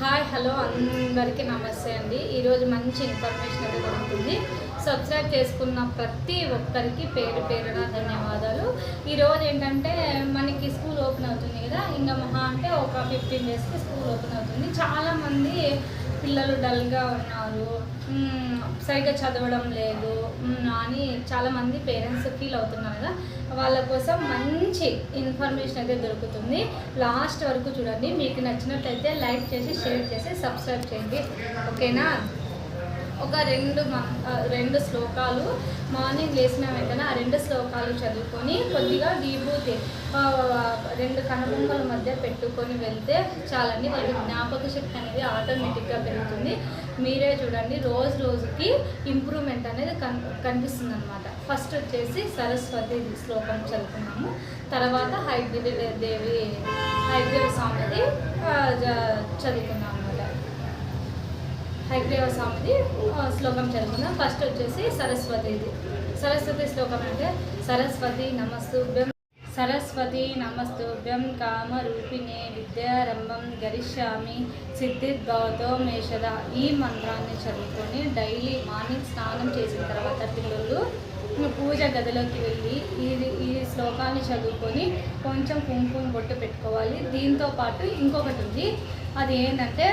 Hi hello అందరికీ నమస్తే అండి. ఈరోజు మంచి ఇన్ఫర్మేషన్ అయితే దొరుకుతుంది. సబ్స్క్రైబ్ చేసుకున్న ప్రతి ఒక్కరికి పేరు పేరున ధన్యవాదాలు. ఈరోజు ఏంటంటే మనకి స్కూల్ ఓపెన్ అవుతుంది కదా. ఇంకా మహా అంటే ఒక ఫిఫ్టీన్ డేస్కి స్కూల్ ఓపెన్ అవుతుంది. చాలామంది పిల్లలు డల్గా ఉన్నారు. సరిగ్గా చదవడం లేదు. అని చాలామంది పేరెంట్స్ ఫీల్ అవుతున్నారు కదా. వాళ్ళ కోసం మంచి ఇన్ఫర్మేషన్ అయితే దొరుకుతుంది. లాస్ట్ వరకు చూడండి. మీకు నచ్చినట్లయితే లైక్ చేసి షేర్ చేసి సబ్స్క్రైబ్ చేయండి. ఓకేనా? ఒక రెండు రెండు శ్లోకాలు మార్నింగ్ లేచిన వెంటనే ఆ రెండు శ్లోకాలు చదువుకొని కొద్దిగా విభూతి రెండు కనుబొమ్మల మధ్య పెట్టుకొని వెళ్తే చాలండి వాళ్ళకి జ్ఞాపక శక్తి అనేది ఆటోమేటిక్గా పెరుగుతుంది. మీరే చూడండి రోజు రోజుకి ఇంప్రూవ్మెంట్ అనేది కన్ కనిపిస్తుంది అనమాట ఫస్ట్ వచ్చేసి సరస్వతి శ్లోకం చదువుకున్నాము. తర్వాత హైగ్రీ దేవి హైగ్రీవ స్వామిది చదువుకున్నాము. హైగ్రీవ స్వామిది శ్లోకం చదువుకుందాం. ఫస్ట్ వచ్చేసి సరస్వతిది సరస్వతి శ్లోకం అంటే సరస్వతి నమస్తుభ్యం సరస్వతి నమస్తుభ్యం కామరూపిణే విద్యారంభం గరిష్యామి సిద్ధిద్భావతో మేషద. ఈ మంత్రాన్ని చదువుకొని డైలీ మార్నింగ్ స్నానం చేసిన తర్వాత పిల్లలు పూజ గదిలోకి వెళ్ళి ఈ ఈ శ్లోకాన్ని చదువుకొని కొంచెం కుంకుమ బొట్టు పెట్టుకోవాలి. దీంతో పాటు ఇంకొకటి ఉంది. అది ఏంటంటే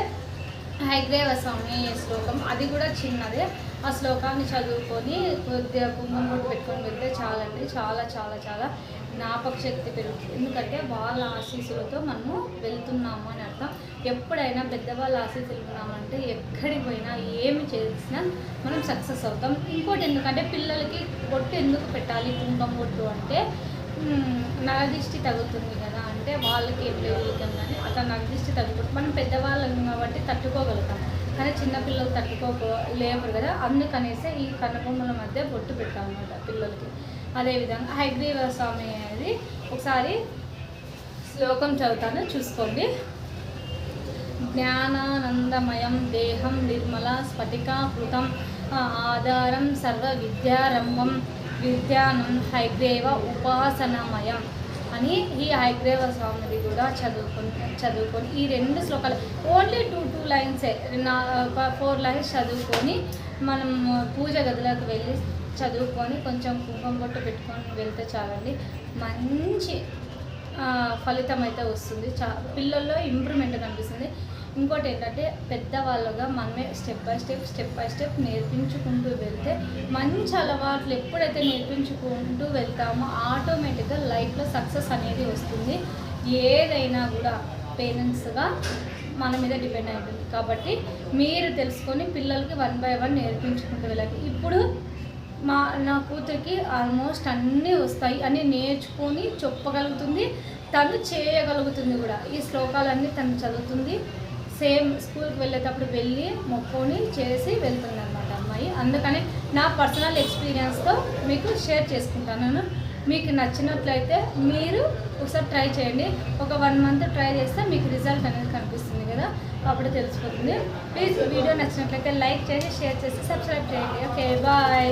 హైగ్రేవ స్వామి శ్లోకం. అది కూడా చిన్నదే. ఆ శ్లోకాన్ని చదువుకొని కొద్దిగా కుంభం కూడా పెట్టుకొని వెళ్తే చాలండి. చాలా చాలా చాలా జ్ఞాపక శక్తి పెరుగుతుంది. ఎందుకంటే వాళ్ళ ఆశీస్సులతో మనము వెళ్తున్నాము అని అర్థం. ఎప్పుడైనా పెద్దవాళ్ళ ఆశీస్సులు ఉన్నామంటే ఎక్కడికి పోయినా ఏమి చేసినా మనం సక్సెస్ అవుతాం. ఇంకోటి ఎందుకంటే పిల్లలకి బొట్టు ఎందుకు పెట్టాలి? కుంభం బొట్టు అంటే నరదిష్టి తగ్గుతుంది కదా అంటే వాళ్ళకి ఏం లేదు కానీ అట్లా నరదిష్టి తగ్గుతుంది మనం పెద్దవాళ్ళం కాబట్టి తట్టుకోగలుగుతాం. కానీ చిన్నపిల్లలు తట్టుకోకో లేవరు కదా. అందుకనేసి ఈ కన్నబొమ్మల మధ్య బొట్టు పెట్టాలన్నమాట పిల్లలకి. అదేవిధంగా హైగ్రీవ స్వామి అనేది ఒకసారి శ్లోకం చదువుతాను చూసుకోండి. జ్ఞానానందమయం దేహం నిర్మల స్ఫటికాకృతం ఆధారం సర్వ విద్యారంభం విద్యానం హైగ్రేవ ఉపాసనమయం. అని ఈ హైగ్రేవ స్వామిది కూడా చదువుకొని చదువుకొని ఈ రెండు శ్లోకాలు ఓన్లీ టూ టూ లైన్సే నా ఫోర్ లైన్స్ చదువుకొని మనం పూజ గదిలోకి వెళ్ళి చదువుకొని కొంచెం కుంకుమ బొట్టు పెట్టుకొని వెళ్తే చాలండి. మంచి ఫలితం అయితే వస్తుంది. చా పిల్లల్లో ఇంప్రూవ్మెంట్ కనిపిస్తుంది. ఇంకోటి ఏంటంటే పెద్దవాళ్ళుగా మనమే step by step step by step నేర్పించుకుంటూ వెళ్తే మంచి అలవాట్లు ఎప్పుడైతే నేర్పించుకుంటూ వెళ్తామో ఆటోమేటిక్గా లైఫ్లో సక్సెస్ అనేది వస్తుంది. ఏదైనా కూడా పేరెంట్స్గా మన మీద డిపెండ్ అవుతుంది. కాబట్టి మీరు తెలుసుకొని పిల్లలకి వన్ బై వన్ నేర్పించుకుంటూ వెళ్ళాలి ఇప్పుడు మా నా కూతురికి ఆల్మోస్ట్ అన్నీ వస్తాయి అన్నీ నేర్చుకొని చెప్పగలుగుతుంది తను చేయగలుగుతుంది కూడా. ఈ శ్లోకాలన్నీ తను చదువుతుంది. సేమ్ స్కూల్కి వెళ్ళేటప్పుడు వెళ్ళి మొక్కుని చేసి వెళ్తుంది అనమాట అమ్మాయి. అందుకని నా పర్సనల్ ఎక్స్పీరియన్స్తో మీకు షేర్ చేసుకుంటాను. మీకు నచ్చినట్లయితే మీరు ఒకసారి ట్రై చేయండి. ఒక వన్ మంత్ ట్రై చేస్తే మీకు రిజల్ట్ అనేది కనిపిస్తుంది కదా. అప్పుడు తెలిసిపోతుంది. ప్లీజ్ వీడియో నచ్చినట్లయితే లైక్ చేసి షేర్ చేసి సబ్స్క్రైబ్ చేయండి. Okay bye.